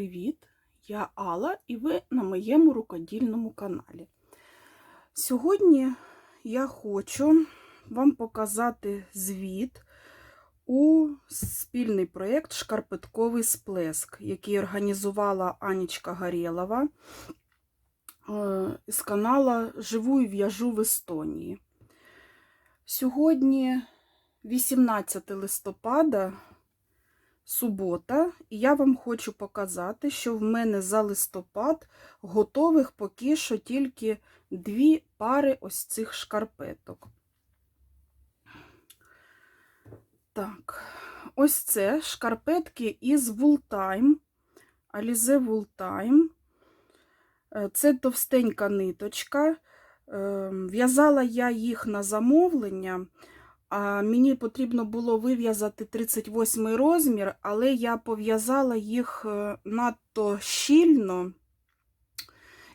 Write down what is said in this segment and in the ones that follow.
привіт! Я Алла і ви на моєму рукодільному каналі. Сьогодні я хочу вам показати звіт у спільний проєкт Шкарпетковий сплеск, який організувала Анічка Горєлова е, з канала Живу і в'яжу в Естонії. Сьогодні 18 листопада субота, і я вам хочу показати, що в мене за листопад готових поки що тільки дві пари ось цих шкарпеток. Так, ось це шкарпетки із Вултайм, Alize Вултайм. Це товстенька ниточка. Ем, В'язала я їх на замовлення. Мені потрібно було вив'язати 38 розмір, але я пов'язала їх е, надто щільно,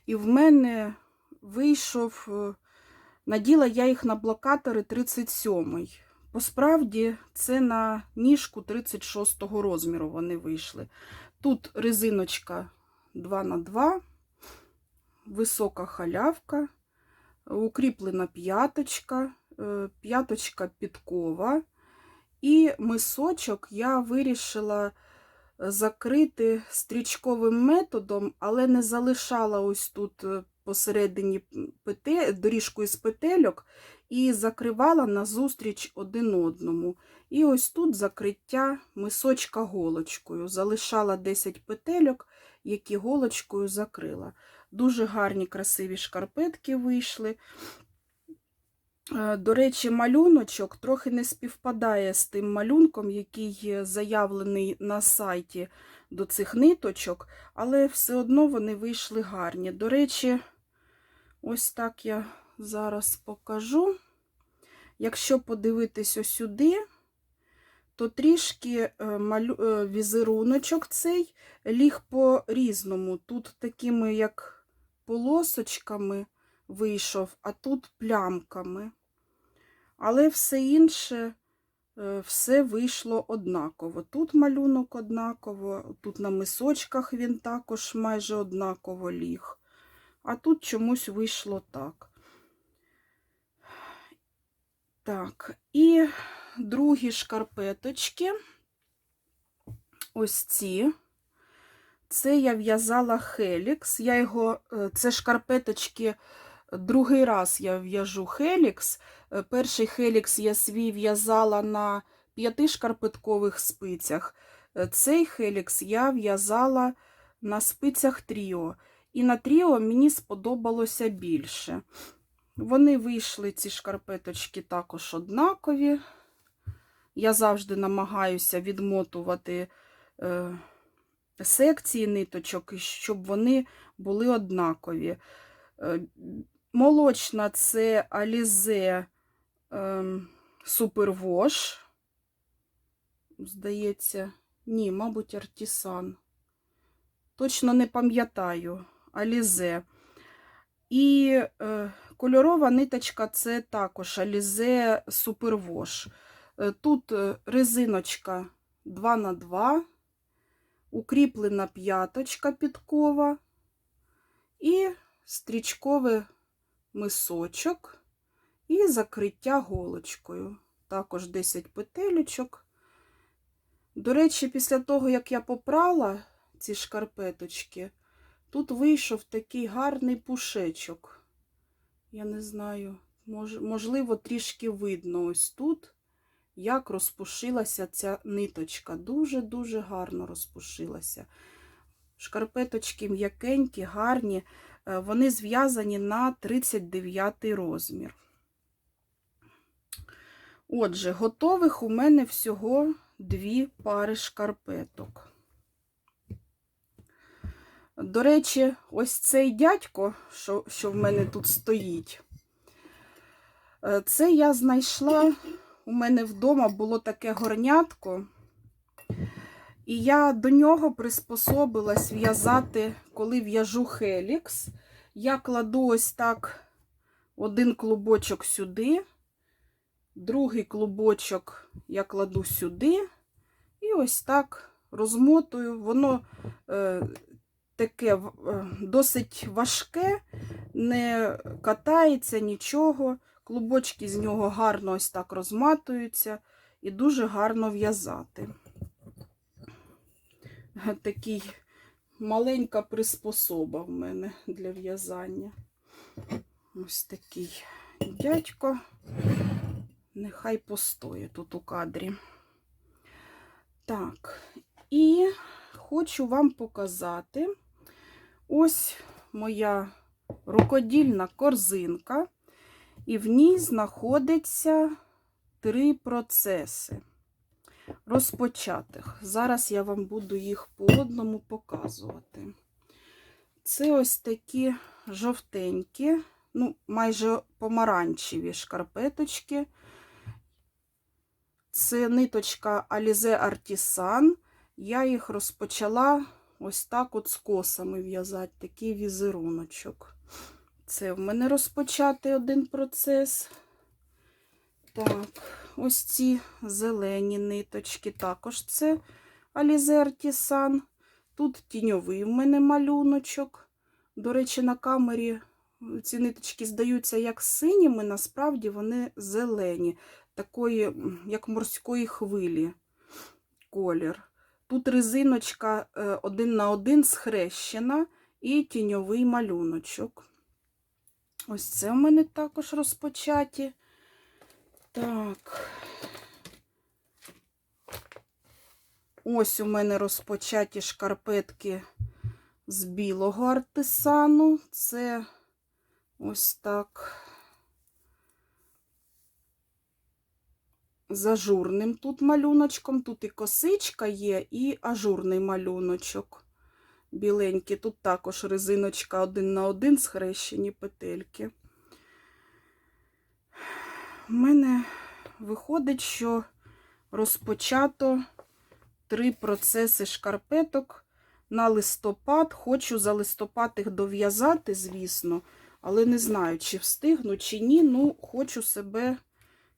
і в мене вийшов, е, наділа я їх на блокатори 37 Посправді, це на ніжку 36 розміру вони вийшли. Тут резиночка 2х2, висока халявка, укріплена п'яточка. Е, п'яточка підкова, і мисочок я вирішила закрити стрічковим методом, але не залишала ось тут е, посередині доріжку із петельок і закривала назустріч один одному. І ось тут закриття мисочка голочкою. Залишала 10 петельок, які голочкою закрила. Дуже гарні, красиві шкарпетки вийшли. Е, До речі, малюночок трохи не співпадає з тим малюнком, який заявлений на сайті до цих ниточок, але все одно вони вийшли гарні. До речі, ось так я зараз покажу. Якщо подивитись сюди, то трішки е, малю... е, візеруночок цей ліг по-різному. Тут такими, як полосочками вийшов, а тут плямками. Але все інше, е, все вийшло однаково. Тут малюнок однаково, тут на мисочках він також майже однаково ліг. А тут чомусь вийшло так. Так, і другі шкарпеточки, ось ці. Це я в'язала Хелікс. Я його, е, це шкарпеточки Другий раз я в'яжу хелікс. Е, перший хелікс я свій в'язала на п'яти шкарпеткових спицях. Е, цей хелікс я в'язала на спицях тріо. І на тріо мені сподобалося більше. Вони вийшли, ці шкарпеточки, також однакові. Я завжди намагаюся відмотувати е, секції ниточок, щоб вони були однакові. Молочна це Alize ем, Superwash. Здається, ні, мабуть, Артісан. Точно не пам'ятаю, Alize. І е, кольорова ниточка це також Alize Superwash. Е, тут е, резиночка 2х2, укріплена п'яточка підкова і стрічкове мисочок і закриття голочкою. Також 10 петелечок. До речі, після того, як я попрала ці шкарпеточки, тут вийшов такий гарний пушечок. Я не знаю, мож, можливо, трішки видно ось тут, як розпушилася ця ниточка. Дуже-дуже гарно розпушилася. Шкарпеточки м'якенькі, гарні. Е, вони зв'язані на 39 розмір. Отже, готових у мене всього дві пари шкарпеток. До речі, ось цей дядько, що, що в мене тут стоїть, е, це я знайшла, у мене вдома було таке горнятко. І я до нього приспособилась в'язати, коли в'яжу хелікс. Я кладу ось так один клубочок сюди, другий клубочок я кладу сюди, і ось так розмотую, воно е, таке е, досить важке, не катається нічого. Клубочки з нього гарно ось так розматуються і дуже гарно в'язати. Такий маленька приспособа в мене для в'язання. Ось такий дядько. Нехай постоє тут у кадрі. Так, і хочу вам показати ось моя рукодільна корзинка, і в ній знаходиться три процеси розпочатих. Зараз я вам буду їх по одному показувати. Це ось такі жовтенькі, ну, майже помаранчеві шкарпеточки. Це ниточка Alize Artisan. Я їх розпочала ось так от з косами в'язати, такий візеруночок. Це в мене розпочатий один процес. Так, ось ці зелені ниточки, також це Alize Artisan. Тут тіньовий в мене малюночок. До речі, на камері ці ниточки здаються як синіми, насправді вони зелені, такої, як морської хвилі колір. Тут резиночка е, один на один схрещена і тіньовий малюночок. Ось це в мене також розпочаті. Так. Ось у мене розпочаті шкарпетки з білого артисану. Це ось так. З ажурним тут малюночком. Тут і косичка є, і ажурний малюночок. Біленький. Тут також резиночка один на один схрещені петельки. У мене виходить, що розпочато три процеси шкарпеток на листопад. Хочу за листопад їх дов'язати, звісно, але не знаю, чи встигну, чи ні. Ну, хочу себе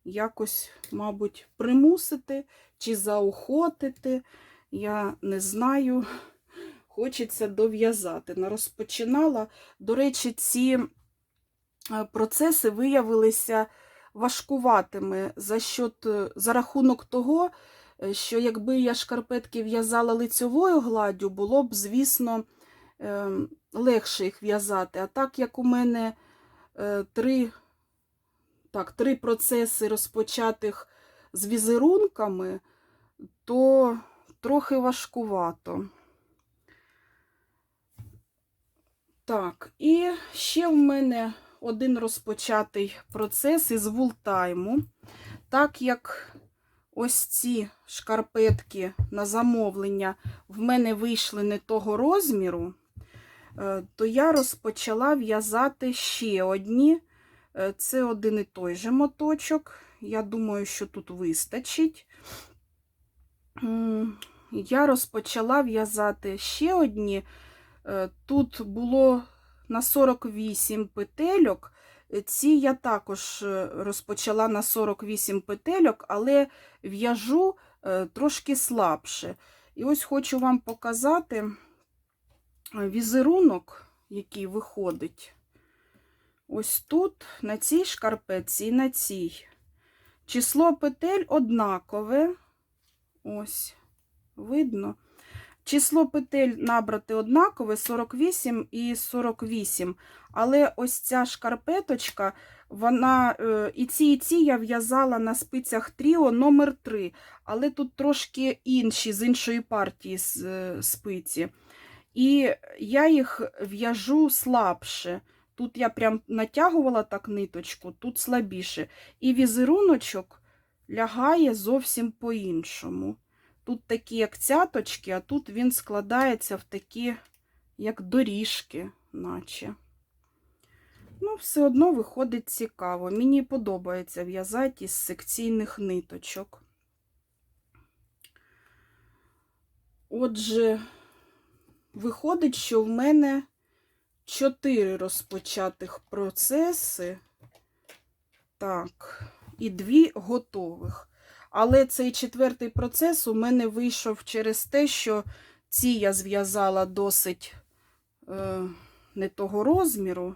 якось, мабуть, примусити чи заохотити. Я не знаю. Хочеться дов'язати. Розпочинала. До речі, ці е, процеси виявилися важкуватими за, счет, е, за рахунок того, е, що якби я шкарпетки в'язала лицьовою гладдю, було б, звісно, е, легше їх в'язати. А так як у мене е, три, так, три процеси розпочатих з візерунками, то трохи важкувато. Так, і ще в мене один розпочатий процес із вултайму. Так як ось ці шкарпетки на замовлення в мене вийшли не того розміру, е, то я розпочала в'язати ще одні. Е, Це один і той же моточок. Я думаю, що тут вистачить. Я розпочала в'язати ще одні. Е, Тут було на 48 петельок. Е, Ці я також е, розпочала на 48 петельок, але в'яжу е, трошки слабше. І ось хочу вам показати візерунок, який виходить. Ось тут, на цій шкарпетці і на цій. Число петель однакове. Ось, видно. Число петель набрати однакове 48 і 48. Але ось ця шкарпеточка, вона е, і ці, і ці я в'язала на спицях Тріо номер 3 але тут трошки інші, з іншої партії е, спиці. І я їх в'яжу слабше. Тут я прям натягувала так ниточку, тут слабіше. І візеруночок лягає зовсім по-іншому. Тут такі як цяточки, а тут він складається в такі, як доріжки, наче. Ну, все одно виходить цікаво. Мені подобається в'язати із секційних ниточок. Отже, виходить, що в мене чотири розпочатих процеси. Так, і дві готових. Але цей четвертий процес у мене вийшов через те, що ці я зв'язала досить е, не того розміру,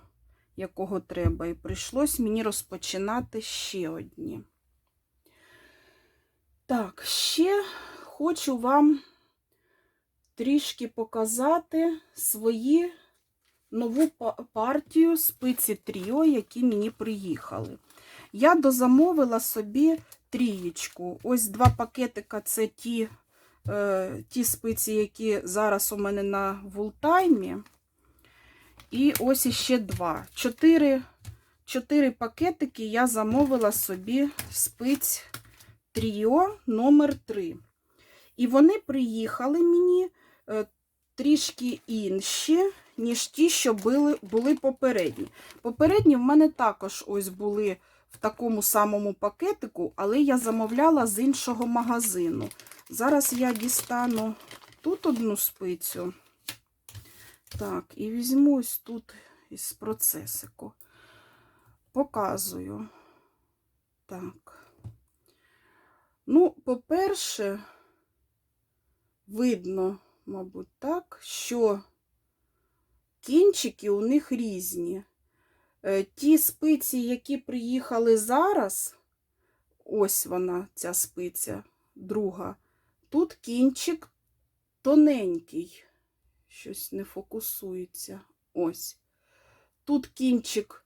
якого треба, і прийшлось мені розпочинати ще одні. Так, ще хочу вам трішки показати свої нову партію спиці Тріо, які мені приїхали. Я дозамовила собі трієчку. Ось два пакетика це ті, е, ті спиці, які зараз у мене на вултаймі. І ось іще два. Чотири, чотири пакетики я замовила собі спиць Тріо номер 3 І вони приїхали мені е, трішки інші, ніж ті, що були, були попередні. Попередні в мене також ось були в такому самому пакетику, але я замовляла з іншого магазину. Зараз я дістану тут одну спицю. Так, і візьму ось тут із процесику. Показую. Так. Ну, по-перше, видно, мабуть, так, що кінчики у них різні. Е, Ті спиці, які приїхали зараз, ось вона, ця спиця, друга. Тут кінчик тоненький, щось не фокусується. Ось. Тут кінчик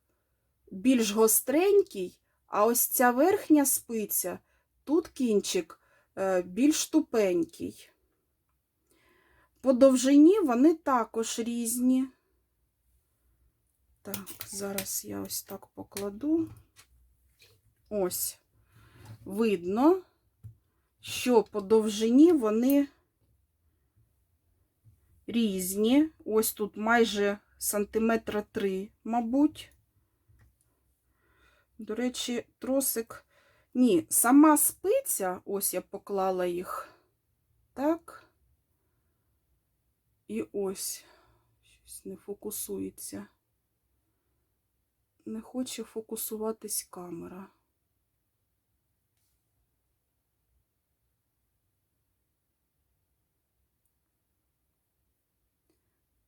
більш гостренький, а ось ця верхня спиця, тут кінчик е, більш тупенький. По довжині вони також різні. Так, зараз я ось так покладу. Ось. Видно, що по довжині вони різні. Ось тут майже сантиметра три, мабуть. До речі, тросик. Ні, сама спиця, ось я поклала їх. Так. І ось. Щось не фокусується. Не хоче фокусуватись камера.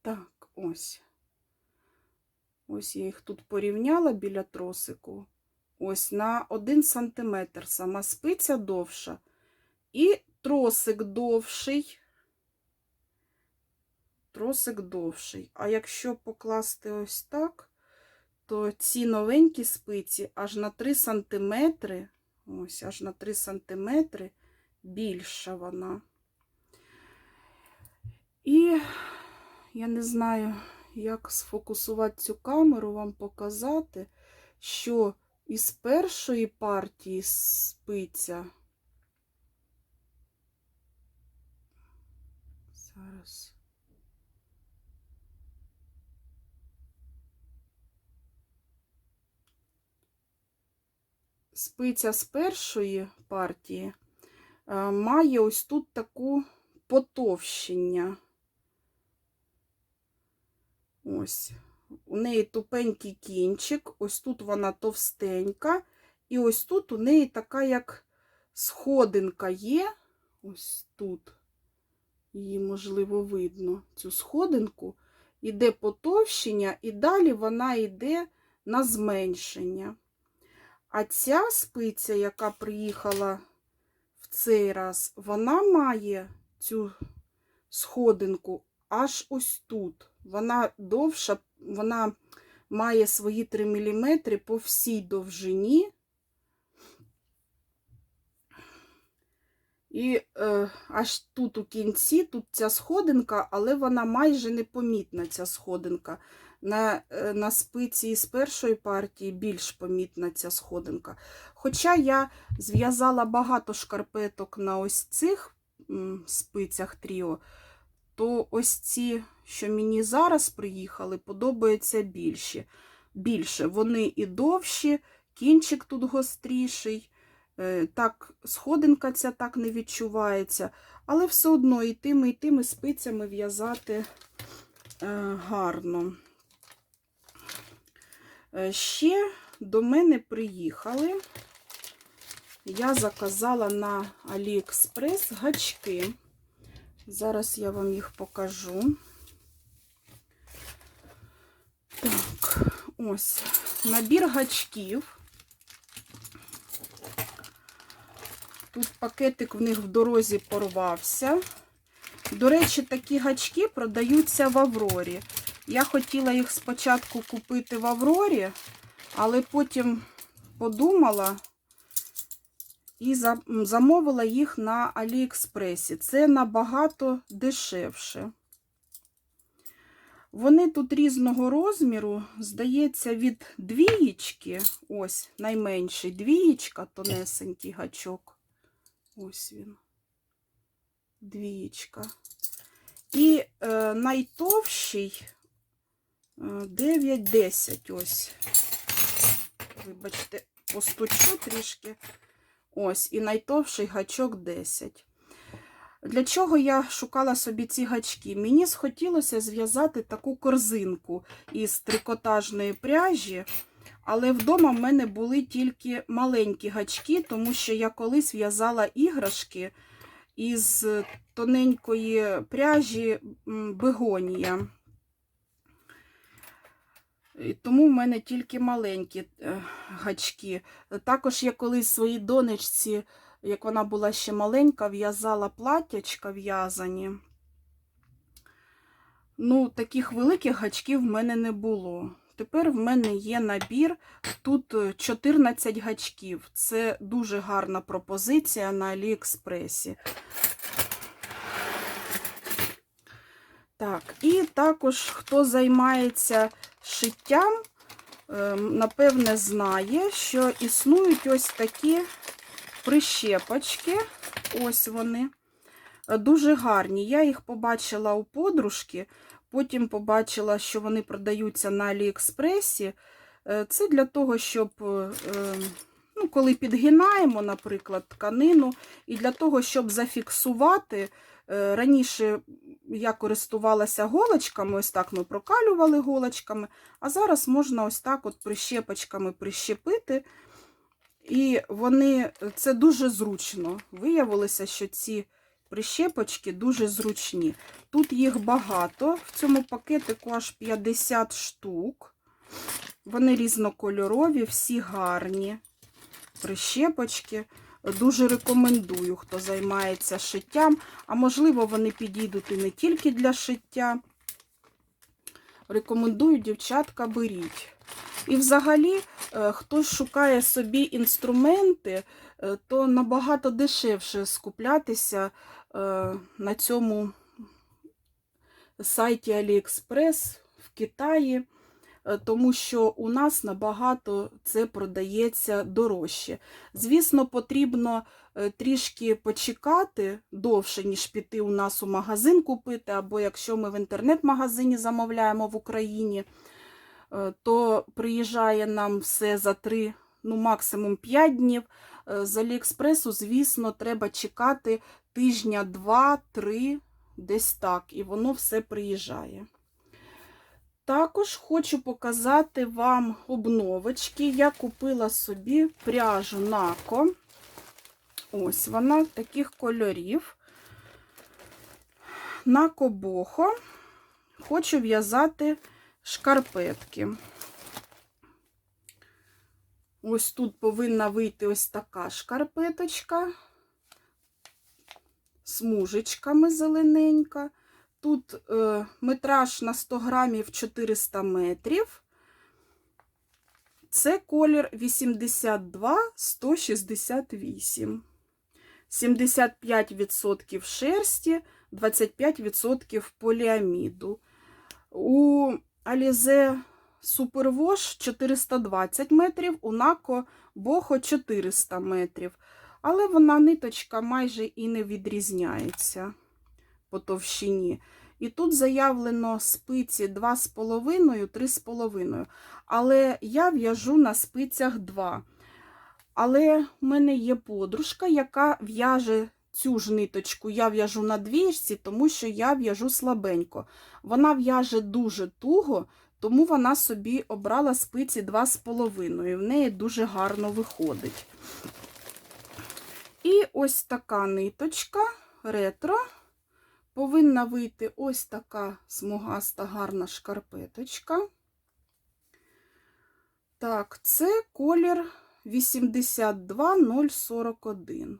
Так, ось. Ось я їх тут порівняла біля тросику. Ось на 1 сантиметр сама спиця довша. І тросик довший. Тросик довший. А якщо покласти ось так, то ці новенькі спиці аж на 3 сантиметри, ось аж на 3 сантиметри більша вона. І я не знаю, як сфокусувати цю камеру, вам показати, що із першої партії спиця. Зараз. Спиця з першої партії е, має ось тут таку потовщення. Ось. У неї тупенький кінчик, ось тут вона товстенька, і ось тут у неї така, як сходинка є. Ось тут. Її, можливо, видно, цю сходинку. Іде потовщення, і далі вона йде на зменшення. А ця спиця, яка приїхала в цей раз, вона має цю сходинку аж ось тут. Вона довша, вона має свої 3 мм по всій довжині. І е, аж тут у кінці, тут ця сходинка, але вона майже непомітна, ця сходинка. На, е, на спиці з першої партії більш помітна ця сходинка. Хоча я зв'язала багато шкарпеток на ось цих спицях тріо, то ось ці, що мені зараз приїхали, подобаються більші. більше. Вони і довші, кінчик тут гостріший. Е, Так, сходинка ця так не відчувається, але все одно і тими, і тими спицями в'язати е, гарно. Е, Ще до мене приїхали. я заказала на AliExpress гачки. Зараз я вам їх покажу. Так, ось набір гачків. Тут пакетик в них в дорозі порвався. До речі, такі гачки продаються в Аврорі. Я хотіла їх спочатку купити в Аврорі, але потім подумала і замовила їх на Аліекспресі. Це набагато дешевше. Вони тут різного розміру, здається, від двієчки, ось найменший, двієчка, тонесенький гачок. Ось він. Двієчка. І е, найтовщий 9-10. Ось. Вибачте, постучу трішки. Ось, і найтовший гачок 10. Для чого я шукала собі ці гачки? Мені схотілося зв'язати таку корзинку із трикотажної пряжі, але вдома в мене були тільки маленькі гачки, тому що я колись в'язала іграшки із тоненької пряжі бегонія. Тому в мене тільки маленькі е, гачки. Також я колись своїй донечці, як вона була ще маленька, в'язала платтячка в'язані. Ну, таких великих гачків в мене не було. Тепер в мене є набір. Тут е, 14 гачків. Це дуже гарна пропозиція на Аліекспресі. Так, і також хто займається шиттям, е, напевне, знає, що існують ось такі прищепочки. Ось вони. Дуже гарні. Я їх побачила у подружки, потім побачила, що вони продаються на Аліекспресі. Е, Це для того, щоб, е, ну, коли підгинаємо, наприклад, тканину, і для того, щоб зафіксувати. Е, Раніше я користувалася голочками, ось так ми прокалювали голочками, а зараз можна ось так от прищепочками прищепити. І вони, це дуже зручно. Виявилося, що ці прищепочки дуже зручні. Тут їх багато, в цьому пакетику аж 50 штук. Вони різнокольорові, всі гарні прищепочки. Дуже рекомендую, хто займається шиттям, а можливо, вони підійдуть і не тільки для шиття. Рекомендую, дівчатка, беріть. І взагалі, е, хто шукає собі інструменти, е, то набагато дешевше скуплятися е, на цьому сайті AliExpress в Китаї, тому що у нас набагато це продається дорожче. Звісно, потрібно е, трішки почекати довше, ніж піти у нас у магазин купити, або якщо ми в інтернет-магазині замовляємо в Україні, е, то приїжджає нам все за 3, ну максимум 5 днів. Е, З Аліекспресу, звісно, треба чекати тижня 2-3, десь так, і воно все приїжджає. Також хочу показати вам обновочки. Я купила собі пряжу Нако. Ось вона таких кольорів. Нако Бохо. Хочу в'язати шкарпетки. Ось тут повинна вийти ось така шкарпеточка. Смужечками зелененька. Тут е, метраж на 100 грамів 400 метрів. Це колір 82-168. 75% шерсті, 25% поліаміду. У Alize Superwash 420 метрів, у Нако Бохо 400 метрів. Але вона ниточка майже і не відрізняється по товщині. І тут заявлено спиці 2,5-3,5. Але я в'яжу на спицях 2. Але в мене є подружка, яка в'яже цю ж ниточку. Я в'яжу на двічці, тому що я в'яжу слабенько. Вона в'яже дуже туго, тому вона собі обрала спиці 2,5. І в неї дуже гарно виходить. І ось така ниточка ретро. Повинна вийти ось така смугаста гарна шкарпеточка. Так, це колір 82041.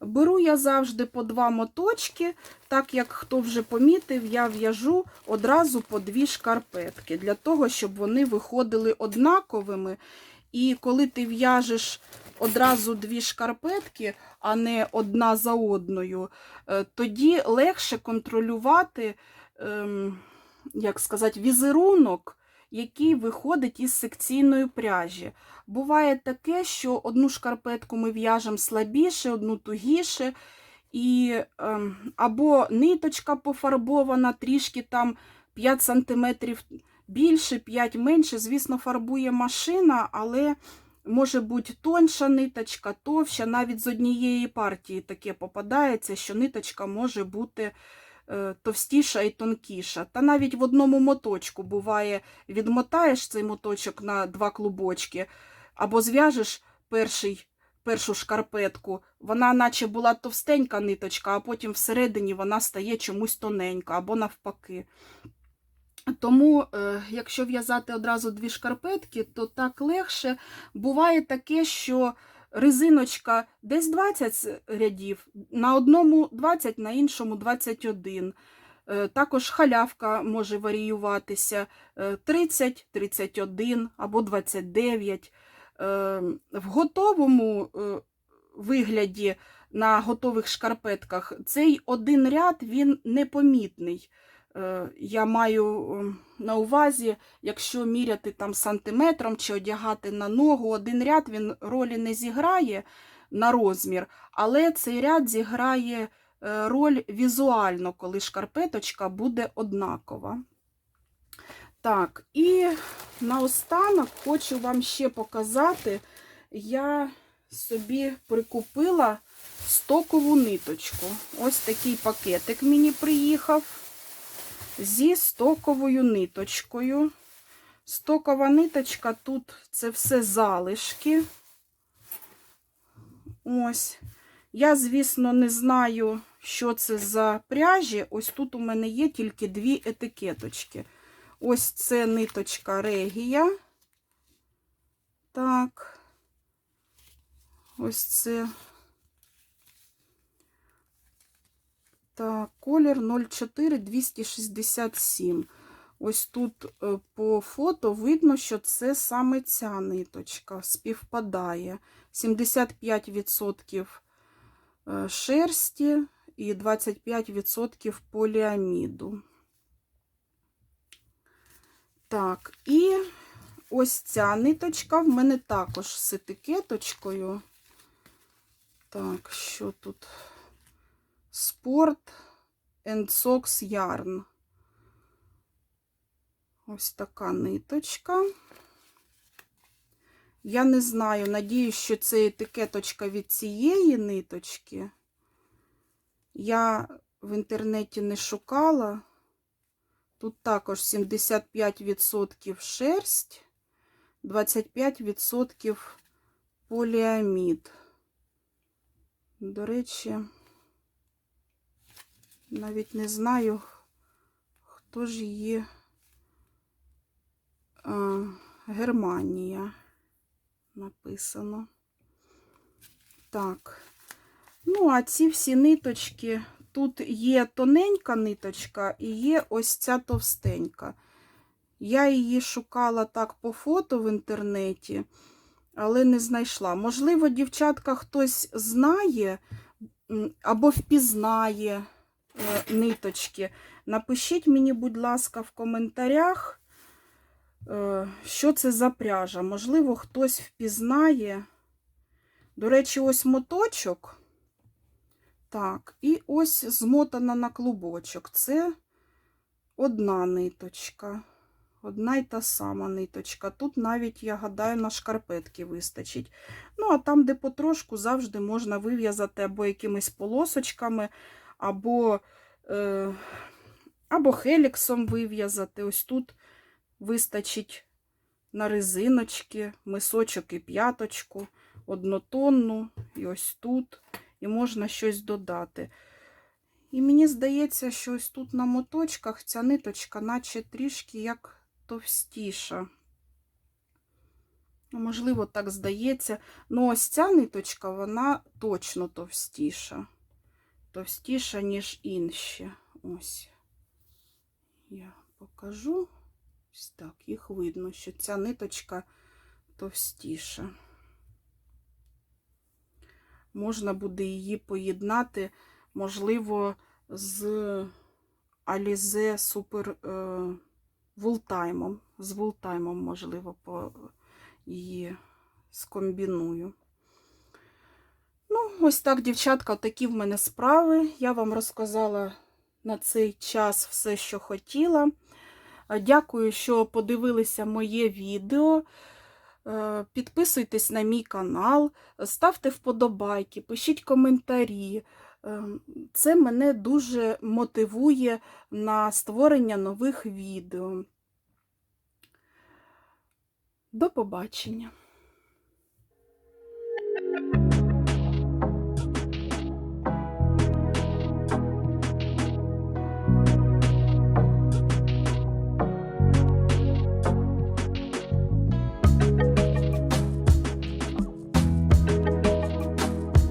Беру я завжди по два моточки, так як хто вже помітив, я в'яжу одразу по дві шкарпетки, для того, щоб вони виходили однаковими. І коли ти в'яжеш одразу дві шкарпетки, а не одна за одною, е, тоді легше контролювати, ем, як сказати, візерунок, який виходить із секційної пряжі. Буває таке, що одну шкарпетку ми в'яжемо слабіше, одну тугіше, і ем, або ниточка пофарбована, трішки там 5 см більше, 5 менше. Звісно, фарбує машина, але може бути тонша ниточка, товща. Навіть з однієї партії таке попадається, що ниточка може бути е, товстіша і тонкіша. Та навіть в одному моточку буває, відмотаєш цей моточок на два клубочки, або зв'яжеш перший, першу шкарпетку, вона наче була товстенька ниточка, а потім всередині вона стає чомусь тоненька, або навпаки. Тому, е, якщо в'язати одразу дві шкарпетки, то так легше. Буває таке, що резиночка десь 20 рядів, на одному 20, на іншому 21. Е, Також халявка може варіюватися е, 30, 31 або 29. Е, В готовому е, вигляді на готових шкарпетках цей один ряд він непомітний. Е, Я маю е, на увазі, якщо міряти там сантиметром чи одягати на ногу, один ряд він ролі не зіграє на розмір, але цей ряд зіграє е, роль візуально, коли шкарпеточка буде однакова. Так, і наостанок хочу вам ще показати, я собі прикупила стокову ниточку. Ось такий пакетик мені приїхав зі стоковою ниточкою. Стокова ниточка тут це все залишки. Ось. Я, звісно, не знаю, що це за пряжі. Ось тут у мене є тільки дві етикеточки. Ось це ниточка Регія. Так. Ось це. Так, колір 04267. Ось тут е, по фото видно, що це саме ця ниточка співпадає. 75% е, шерсті і 25% поліаміду. Так, і ось ця ниточка в мене також з етикеточкою. Так, що тут? Спорт and Socks Yarn. Ось така ниточка. Я не знаю, надіюсь, що це етикеточка від цієї ниточки. Я в інтернеті не шукала. Тут також 75% шерсть, 25% поліамід. До речі, навіть не знаю, хто ж її а, Германія написано. Так. Ну, а ці всі ниточки, тут є тоненька ниточка і є ось ця товстенька. Я її шукала так по фото в інтернеті, але не знайшла. Можливо, дівчатка хтось знає або впізнає е, ниточки. Напишіть мені, будь ласка, в коментарях, е, що це за пряжа. Можливо, хтось впізнає. До речі, ось моточок. Так, і ось змотана на клубочок. Це одна ниточка. Одна й та сама ниточка. Тут навіть, я гадаю, на шкарпетки вистачить. Ну, а там, де потрошку, завжди можна вив'язати або якимись полосочками, або, е, або хеліксом вив'язати. Ось тут вистачить на резиночки, мисочок і п'яточку, однотонну, і ось тут. і можна щось додати. І мені здається, що ось тут на моточках ця ниточка, наче трішки як товстіша. Ну, Можливо, так здається. Ну, ось ця ниточка, вона точно товстіша. Товстіша, ніж інші. Ось. Я покажу. Ось так, їх видно, що ця ниточка товстіша. Можна буде її поєднати, можливо, з Alize Super е, Вултаймом. З Вултаймом, можливо, по її скомбіную. Ну, ось так, дівчатка, такі в мене справи. Я вам розказала на цей час все, що хотіла. Е, Дякую, що подивилися моє відео. Е, Підписуйтесь на мій канал, ставте вподобайки, пишіть коментарі. Е, Це мене дуже мотивує на створення нових відео. До побачення!